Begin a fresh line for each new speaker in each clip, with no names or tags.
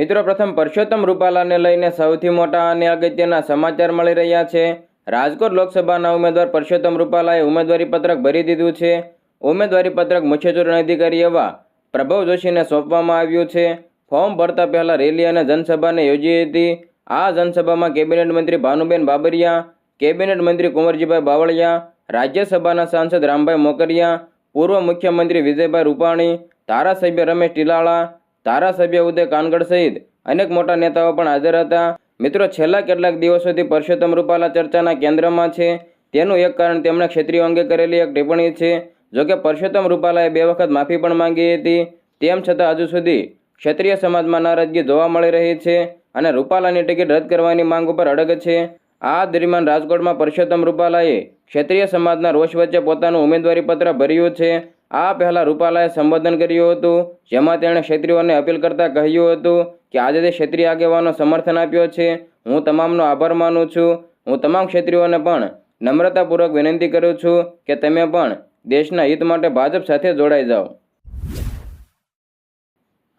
મિત્રો, પ્રથમ પરસોત્તમ રૂપાલાને લઈને સૌથી મોટા અને અગત્યના સમાચાર મળી રહ્યા છે. રાજકોટ લોકસભાના ઉમેદવાર પરસોત્તમ રૂપાલાએ ઉમેદવારી પત્રક ભરી દીધું છે. ઉમેદવારી પત્રક મુખ્ય ચૂંટણી અધિકારી એવા પ્રભવ જોશીને સોંપવામાં આવ્યું છે. ફોર્મ ભરતા પહેલા રેલી અને જનસભાને યોજી હતી. આ જનસભામાં કેબિનેટ મંત્રી ભાનુબેન બાબરિયા, કેબિનેટ મંત્રી કુંવરજીભાઈ બાવળિયા, રાજ્યસભાના સાંસદ રામભાઈ મોકરિયા, પૂર્વ મુખ્યમંત્રી વિજયભાઈ રૂપાણી, ધારાસભ્ય રમેશ ટીલાળા ધારાસભ્ય ઉદય કાનગડ સહિત અનેક મોટા નેતાઓ પણ હાજર હતા. મિત્રો, છેલ્લા કેટલાક દિવસોથી પરસોત્તમ રૂપાલા ચર્ચાના કેન્દ્રમાં છે. તેનું એક કારણ તેમણે ક્ષેત્રીય અંગે કરેલી એક ટિપ્પણી છે. જોકે પરસોત્તમ રૂપાલાએ બે વખત માફી પણ માંગી હતી. તેમ છતાં હજુ સુધી ક્ષત્રિય સમાજમાં નારાજગી જોવા મળી રહી છે અને રૂપાલાની ટિકિટ રદ કરવાની માંગ ઉપર અડગ છે. આ દરમિયાન રાજકોટમાં પરસોત્તમ રૂપાલાએ ક્ષત્રિય સમાજના રોષ વચ્ચે પોતાનું ઉમેદવારી પત્ર ભર્યું છે. આ પહેલાં રૂપાલાએ સંબોધન કર્યું હતું, જેમાં તેણે ક્ષત્રિયોને અપીલ કરતા કહ્યું હતું કે આજે તે ક્ષત્રિય આગેવાનો સમર્થન આપ્યો છે. હું તમામનો આભાર માનું છું. હું તમામ ક્ષત્રિયોને પણ નમ્રતાપૂર્વક વિનંતી કરું છું કે તમે પણ દેશના હિત માટે ભાજપ સાથે જોડાઈ જાઓ.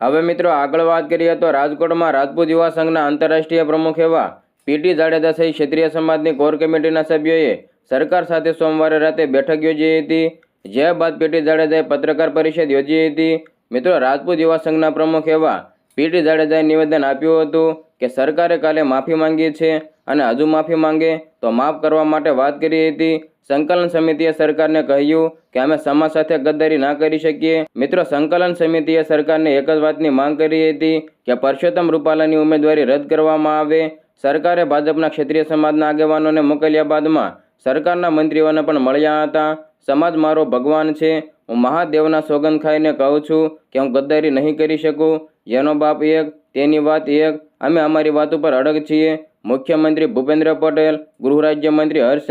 હવે મિત્રો આગળ વાત કરીએ તો રાજકોટમાં રાજપૂત યુવા સંઘના આંતરરાષ્ટ્રીય પ્રમુખ એવા પીટી જાડેજા સહિત ક્ષત્રિય સમાજની કોર કમિટીના સભ્યોએ સરકાર સાથે સોમવારે રાતે બેઠક યોજી હતી. જે બાદ પીટી જાડેજાએ પત્રકાર પરિષદ યોજી હતી. મિત્રો, રાજપૂત યુવા સંઘના પ્રમુખ એવા પીટી જાડેજાએ નિવેદન આપ્યું હતું કે સરકારે કાલે માફી માંગી છે અને હજુ માફી માંગે તો માફ કરવા માટે વાત કરી હતી. સંકલન સમિતિએ સરકારને કહ્યું કે અમે સમાજ સાથે ગદ્દારી ના કરી શકીએ. મિત્રો, સંકલન સમિતિએ સરકારને એક જ વાતની માંગ કરી હતી કે પરસોત્તમ રૂપાલાની ઉમેદવારી રદ કરવામાં આવે. સરકારે ભાજપના ક્ષેત્રીય સમાજના આગેવાનોને મોકલ્યા બાદમાં સરકારના મંત્રીઓને પણ મળ્યા હતા. સમાજ મારો ભગવાન છે. હું મહાદેવના સોગંદ ખાઈને કહું છું કે હું ગદ્દારી નહીં કરી શકું. જેનો બાપ એક, તેની વાત એક. અમે અમારી વાત ઉપર અડગ છીએ. મુખ્યમંત્રી ભૂપેન્દ્ર પટેલ, ગૃહ રાજ્યમંત્રી હર્ષ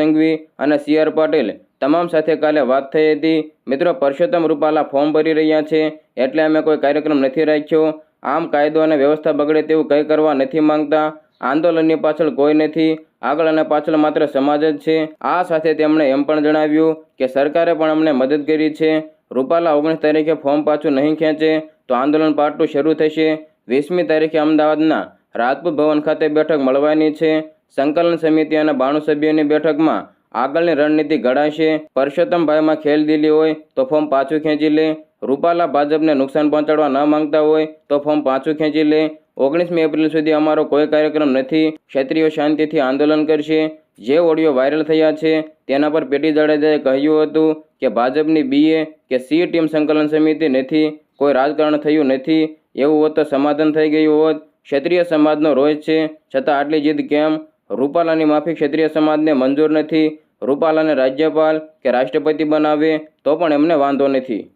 અને સી આર પટેલ તમામ સાથે કાલે વાત થઈ હતી. મિત્રો, પરસોત્તમ રૂપાલા ફોર્મ ભરી રહ્યા છે એટલે અમે કોઈ કાર્યક્રમ નથી રાખ્યો. આમ કાયદો અને વ્યવસ્થા બગડે તેવું કંઈ કરવા નથી માંગતા. આંદોલનની પાછળ કોઈ નથી. આગળ અને પાછળ માત્ર સમાજ જ છે. આ સાથે તેમણે એમ પણ જણાવ્યું કે સરકારે પણ અમને મદદ કરી છે. રૂપાલા ઓગણીસ તારીખે ફોર્મ પાછું નહીં ખેંચે તો આંદોલન પાર્ટ શરૂ થશે. વીસમી તારીખે અમદાવાદના રાજપૂત ભવન ખાતે બેઠક મળવાની છે. સંકલન સમિતિ અને બાણું સભ્યોની બેઠકમાં આગળની રણનીતિ ઘડાશે. પરસોત્તમભાઈમાં ખેલદિલી હોય તો ફોર્મ પાછું ખેંચી લે. રૂપાલા ભાજપને નુકસાન પહોંચાડવા ન માંગતા હોય તો ફોર્મ પાછું ખેંચી લે. ઓગણીસમી એપ્રિલ સુધી અમારો કોઈ કાર્યક્રમ નથી. ક્ષત્રિયો શાંતિથી આંદોલન કરશે. જે ઓડિયો વાયરલ થયા છે, તેના પર પેટી જાડેજાએ કહ્યું હતું કે ભાજપની બીએ કે સી ટીમ સંકલન સમિતિ નથી, કોઈ રાજકારણ થયું નથી, એવું હોત તો સમાધાન થઈ ગયું હોત. ક્ષત્રિય સમાજનો રોજ છે, છતાં આટલી જીદ કેમ? રૂપાલાની માફી ક્ષત્રિય સમાજને મંજૂર નથી. રૂપાલાને રાજ્યપાલ કે રાષ્ટ્રપતિ બનાવે તો પણ એમને વાંધો નથી.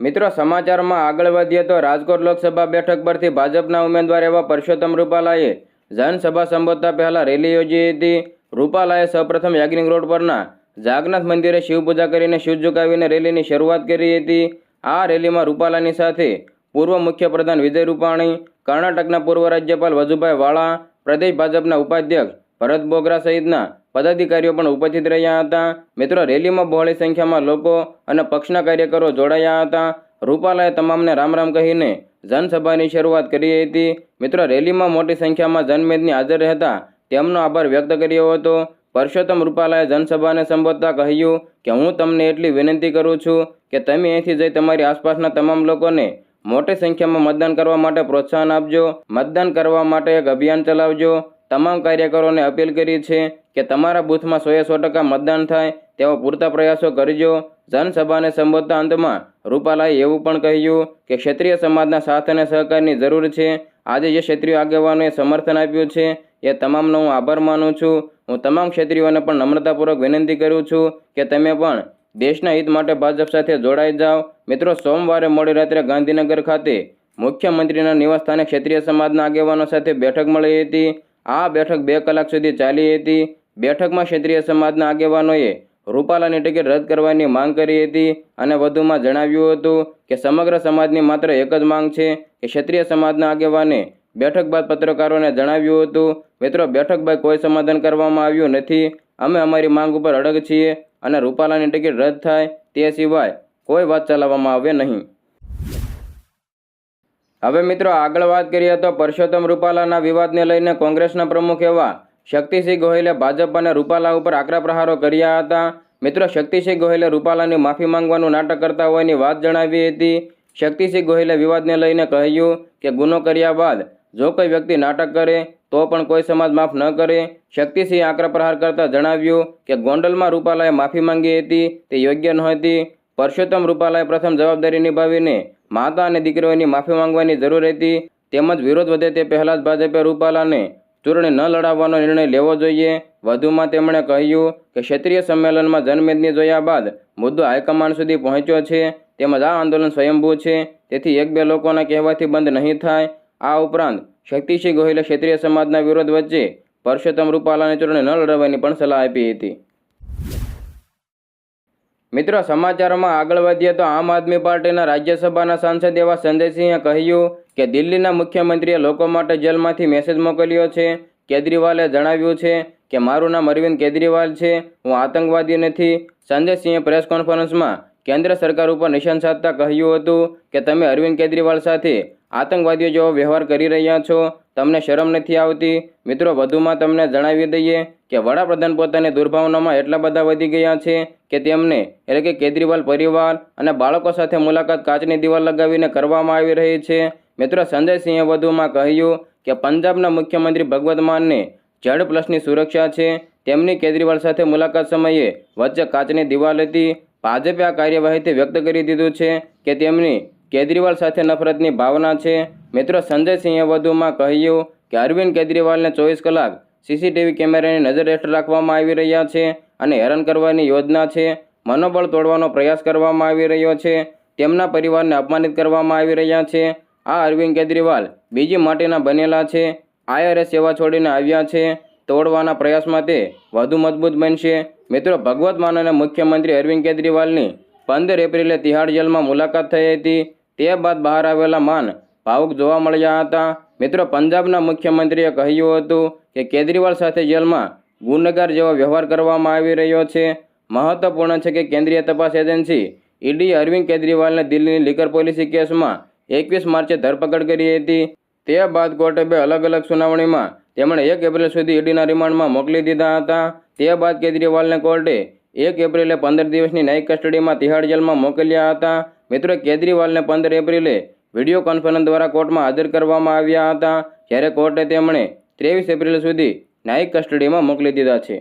મિત્રો, સમાચારમાં આગળ વધીએ તો રાજકોટ લોકસભા બેઠક પરથી ભાજપના ઉમેદવાર એવા પરસોત્તમ રૂપાલાએ જનસભા સંબોધતા પહેલાં રેલી યોજી હતી. રૂપાલાએ સૌપ્રથમ યાજ્ઞિક રોડ પરના જાગનાથ મંદિરે શિવપૂજા કરીને શિવ ઝુકાવીને રેલીની શરૂઆત કરી હતી. આ રેલીમાં રૂપાલાની સાથે પૂર્વ મુખ્યપ્રધાન વિજય રૂપાણી, કર્ણાટકના પૂર્વ રાજ્યપાલ વજુભાઈ વાળા, પ્રદેશ ભાજપના ઉપાધ્યક્ષ ભરત બોગરા સહિતના પદાધિકારીઓ પણ ઉપસ્થિત રહ્યા હતા. મિત્રો, રેલીમાં બહોળી સંખ્યામાં લોકો અને પક્ષના કાર્યકરો જોડાયા હતા. રૂપાલાએ તમામને રામ રામ કહીને જનસભાની શરૂઆત કરી હતી. મિત્રો, રેલીમાં મોટી સંખ્યામાં જનમેદની હાજર રહેતા તેમનો આભાર વ્યક્ત કર્યો હતો. પરસોત્તમ રૂપાલાએ જનસભાને સંબોધતા કહ્યું કે, હું તમને એટલી વિનંતી કરું છું કે તમે અહીંથી જઈ તમારી આસપાસના તમામ લોકોને મોટી સંખ્યામાં મતદાન કરવા માટે પ્રોત્સાહન આપજો. મતદાન કરવા માટે એક અભિયાન ચલાવજો. તમામ કાર્યકરોને અપીલ કરી છે કે તમારા બૂથમાં સોએ સો ટકા મતદાન થાય તેવા પૂરતા પ્રયાસો કરજો. જનસભાને સંબોધતા અંતમાં રૂપાલાએ એવું પણ કહ્યું કે ક્ષેત્રીય સમાજના સાથ અને સહકારની જરૂર છે. આજે જે ક્ષેત્રીય આગેવાનોએ સમર્થન આપ્યું છે એ તમામનો હું આભાર માનું છું. હું તમામ ક્ષેત્રીઓને પણ નમ્રતાપૂર્વક વિનંતી કરું છું કે તમે પણ દેશના હિત માટે ભાજપ સાથે જોડાઈ જાઓ. મિત્રો, સોમવારે મોડી રાત્રે ગાંધીનગર ખાતે મુખ્યમંત્રીના નિવાસસ્થાને ક્ષેત્રીય સમાજના આગેવાનો સાથે બેઠક મળી હતી. આ બેઠક બે કલાક સુધી ચાલી હતી. બેઠકમાં ક્ષેત્રીય સમાજના આગેવાનોએ રૂપાલાની ટિકિટ રદ કરવાની માંગ કરી હતી અને વધુમાં જણાવ્યું હતું કે સમગ્ર સમાજની માત્ર એક જ માંગ છે કે ક્ષેત્રીય સમાજના આગેવાને બેઠક બાદ પત્રકારોને જણાવ્યું હતું, મિત્રો, બેઠક બાદ કોઈ સમાધાન કરવામાં આવ્યું નથી. અમે અમારી માંગ ઉપર અડગ છીએ અને રૂપાલાની ટિકિટ રદ થાય તે સિવાય કોઈ વાત ચલાવવામાં આવે નહીં. હવે મિત્રો આગળ વાત કરીએ તો પરસોત્તમ રૂપાલાના વિવાદને લઈને કોંગ્રેસના પ્રમુખ એવા શક્તિસિંહ ગોહિલે ભાજપ અને રૂપાલા ઉપર આકરા પ્રહારો કર્યા હતા. મિત્રો શક્તિસિંહ ગોહિલે રૂપાલાની માફી માંગવાનું નાટક કરતા હોવાની વાત જણાવી હતી. શક્તિસિંહ ગોહિલે વિવાદને લઈને કહ્યું કે ગુનો કર્યા બાદ જો કોઈ વ્યક્તિ નાટક કરે તો પણ કોઈ સમાજ માફ ન કરે. શક્તિસિંહ આકરા પ્રહાર કરતા જણાવ્યું કે ગોંડલમાં રૂપાલાએ માફી માંગી હતી, તે યોગ્ય નહોતી. પરસોત્તમ રૂપાલાએ પ્રથમ જવાબદારી નિભાવીને માતા અને દીકરીઓની માફી માંગવાની જરૂર હતી તેમજ વિરોધ વધે તે પહેલાં જ ભાજપે રૂપાલાને ચૂંટણી ન લડાવવાનો નિર્ણય લેવો જોઈએ. વધુમાં તેમણે કહ્યું કે ક્ષેત્રીય સંમેલનમાં જનમેદની જોયા બાદ મુદ્દો હાઈકમાન્ડ સુધી પહોંચ્યો છે. તેમજ આ આંદોલન સ્વયંભૂ છે. તેથી એક બે લોકોના કહેવાથી બંધ નહીં થાય. આ ઉપરાંત શક્તિસિંહ ગોહિલે ક્ષેત્રીય સમાજના વિરોધ વચ્ચે પરસોત્તમ રૂપાલાને ચૂંટણી ન લડાવવાની પણ સલાહ આપી હતી. મિત્રો, સમાચારોમાં આગળ વધીએ તો આમ આદમી પાર્ટીના રાજ્યસભાના સાંસદ એવા સંજયસિંહે કહ્યું કે દિલ્હીના મુખ્યમંત્રીએ લોકો માટે જેલમાંથી મેસેજ મોકલ્યો છે. કેજરીવાલે જણાવ્યું છે કે, મારું નામ અરવિંદ કેજરીવાલ છે. હું આતંકવાદી નથી. સંજયસિંહે પ્રેસ કોન્ફરન્સમાં કેન્દ્ર સરકાર ઉપર નિશાન સાધતા કહ્યું હતું કે, તમે અરવિંદ કેજરીવાલ સાથે આતંકવાદીઓ જેવો વ્યવહાર કરી રહ્યા છો. તમને શરમ નથી આવતી? મિત્રો, વધુમાં તમને જણાવી દઈએ કે વડાપ્રધાન પોતાની દુર્ભાવનામાં એટલા બધા વધી ગયા છે કે તેમને, એટલે કે કેજરીવાલ પરિવાર અને બાળકો સાથે મુલાકાત કાચની દિવાલ લગાવીને કરવામાં આવી રહી છે. મિત્રો, સંજયસિંહે વધુમાં કહ્યું કે પંજાબના મુખ્યમંત્રી ભગવત માનને ઝેડ પ્લસની સુરક્ષા છે. તેમની કેજરીવાલ સાથે મુલાકાત સમયે વચ્ચે કાચની દિવાલ હતી. ભાજપે આ કાર્યવાહીથી વ્યક્ત કરી દીધું છે કે તેમની કેજરીવાલ સાથે નફરતની ભાવના છે. મિત્રો સંજયસિંહે વધુમાં કહ્યું કે અરવિંદ કેજરીવાલને ચોવીસ કલાક સીસીટીવી કેમેરાની નજર હેઠળ રાખવામાં આવી રહ્યા છે અને હેરાન કરવાની યોજના છે. મનોબળ તોડવાનો પ્રયાસ કરવામાં આવી રહ્યો છે. તેમના પરિવારને અપમાનિત કરવામાં આવી રહ્યા છે. આ અરવિંદ કેજરીવાલ બીજી માટેના બનેલા છે. આઈઆરએસ સેવા છોડીને આવ્યા છે. તોડવાના પ્રયાસમાં તે વધુ મજબૂત બનશે. મિત્રો ભગવત માન અને મુખ્યમંત્રી અરવિંદ કેજરીવાલની પંદર એપ્રિલે તિહાડ જેલમાં મુલાકાત થઈ હતી. તે બાદ બહાર આવેલા માન ભાવુક જોવા મળ્યા હતા. મિત્રો, પંજાબના મુખ્યમંત્રીએ કહ્યું હતું કે કેજરીવાલ સાથે જેલમાં ગુનેગાર જેવો વ્યવહાર કરવામાં આવી રહ્યો છે. મહત્વપૂર્ણ છે કે કેન્દ્રીય તપાસ એજન્સી ઈડી અરવિંદ કેજરીવાલને દિલ્હીની લીકર પોલિસી કેસમાં એકવીસ માર્ચે ધરપકડ કરી હતી. તે બાદ કોર્ટે બે અલગ અલગ સુનાવણીમાં તેમણે એક એપ્રિલ સુધી ઈડીના રિમાન્ડમાં મોકલી દીધા હતા. તે બાદ કેજરીવાલને કોર્ટે એક એપ્રિલે પંદર દિવસની ન્યાયિક કસ્ટડીમાં તિહાડ જેલમાં મોકલ્યા હતા. મિત્રો કેજરીવાલને પંદર એપ્રિલે વીડિયો કોન્ફરન્સ દ્વારા કોર્ટમાં હાજર કરવામાં આવ્યા હતા, જ્યારે કોર્ટે તેમણે ત્રેવીસ એપ્રિલ સુધી ન્યાયિક કસ્ટડીમાં મોકલી દીધા છે.